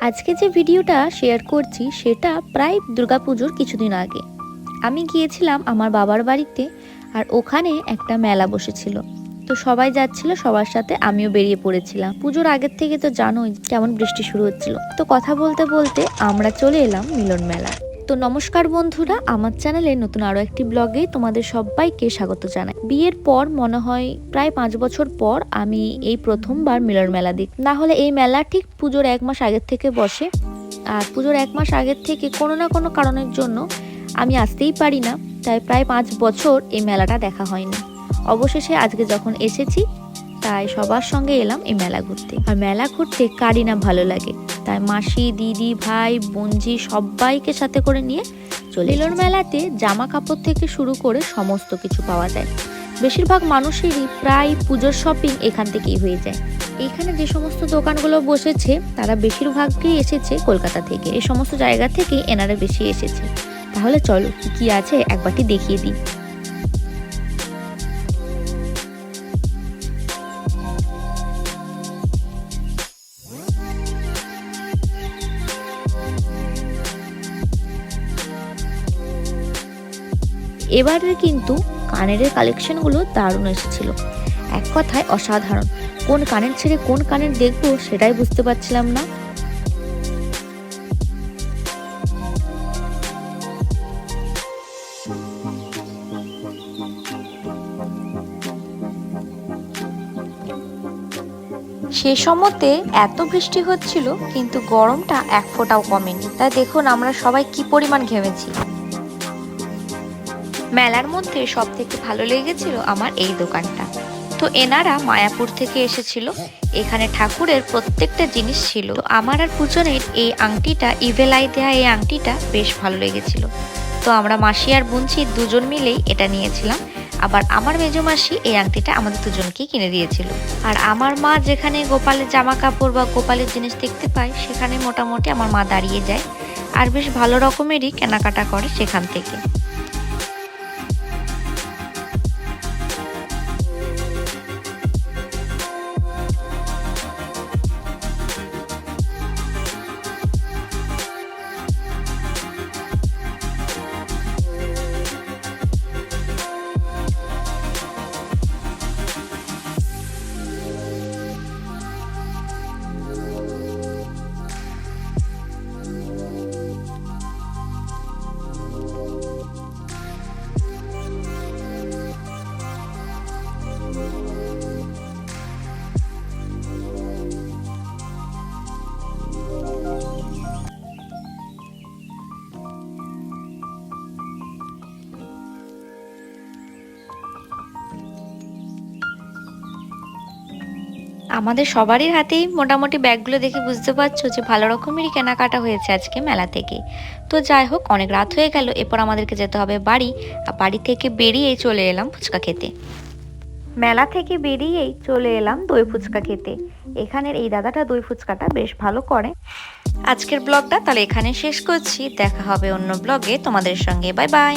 আজকে যে ভিডিওটা শেয়ার করছি, সেটা প্রায় দুর্গাপুজোর কিছুদিন আগে। আমি গিয়েছিলাম আমার বাবার বাড়িতে আর ওখানে একটা মেলা বসেছিল। তো সবাই যাচ্ছিল, সবার সাথে আমিও বেরিয়ে পড়েছিলাম। পুজোর আগের থেকে তো জানোই কেমন বৃষ্টি শুরু হচ্ছিল। তো কথা বলতে বলতে আমরা চলে এলাম মিলন মেলা তো নমস্কার বন্ধুরা, আমার চ্যানেলে নতুন আরও একটি ব্লগে তোমাদের সবাইকে স্বাগত জানাই। বিয়ের পর মনে হয় প্রায় পাঁচ বছর পর আমি এই প্রথমবার মিলন মেলা দিক না হলে এই মেলা ঠিক পুজোর এক মাস আগের থেকে বসে। আর পুজোর এক মাস আগের থেকে কোনো না কোনো কারণের জন্য আমি আসতেই পারি না। তাই প্রায় পাঁচ বছর এই মেলাটা দেখা হয়নি। অবশেষে আজকে যখন এসেছি, তাই সবার সঙ্গে এলাম এই মেলা ঘুরতে। আর মেলা ঘুরতে কারই না ভালো লাগে। তাই মাসি, দিদি, ভাই, বোনজি সবাইকে সাথে করে নিয়ে চলে এলোর মেলাতে জামা কাপড় থেকে শুরু করে সমস্ত কিছু পাওয়া যায়। বেশিরভাগ মানুষেরই প্রায় পুজোর শপিং এখান থেকেই হয়ে যায়। এখানে যে সমস্ত দোকানগুলো বসেছে, তারা বেশিরভাগই এসেছে কলকাতা থেকে। এই সমস্ত জায়গা থেকে এনারা বেশি এসেছে। তাহলে চলো কি কি আছে? একবারটি দেখিয়ে দিই। এবারে কিন্তু কানের কালেকশনগুলো দারুণ এসেছিল। এক কথায় অসাধারণ। কোন কানের ছেড়ে কোন কানের দেখব সেটাই বুঝতে পারছিলাম না। সে সময়তে এত বৃষ্টি হচ্ছিল, কিন্তু গরমটা এক ফোঁটাও কমেনি। তাই দেখুন আমরা সবাই কি পরিমাণ ঘেমেছি। মেলার মধ্যে সব থেকে ভালো লেগেছিল আমার এই দোকানটা। তো এনারা মায়াপুর থেকে এসেছিল। এখানে ঠাকুরের প্রত্যেকটা জিনিস ছিল। আমার আর পূজনের এই আংটিটা, ইভেলাই দেয়া এই আংটিটা বেশ ভালো লেগেছিল। তো আমরা মাসি আর বুনছি দুজন মিলেই এটা নিয়েছিলাম। আবার আমার মেজো মাসি এই আংটিটা আমাদের দুজনকেই কিনে দিয়েছিল। আর আমার মা যেখানে গোপালের জামা কাপড় বা গোপালের জিনিস দেখতে পায়, সেখানে মোটামুটি আমার মা দাঁড়িয়ে যায়। আর বেশ ভালো রকমেরই কেনাকাটা করে সেখান থেকে। আমাদের সবারই হাতেই মোটামুটি ব্যাগগুলো দেখে বুঝতে পারছ যে ভালো রকমেরই কেনাকাটা হয়েছে আজকে মেলা থেকে। তো যাই হোক অনেক রাত হয়ে গেল এরপর আমাদেরকে যেতে হবে বাড়ি। আর বাড়ি থেকে বেরিয়েই চলে এলাম ফুচকা খেতে। মেলা থেকে বেরিয়েই চলে এলাম দই ফুচকা খেতে। এখানের এই দাদাটা দই ফুচকাটা বেশ ভালো করে। আজকের ব্লগটা তাহলে এখানে শেষ করছি। দেখা হবে অন্য ব্লগে। তোমাদের সঙ্গে বাই বাই।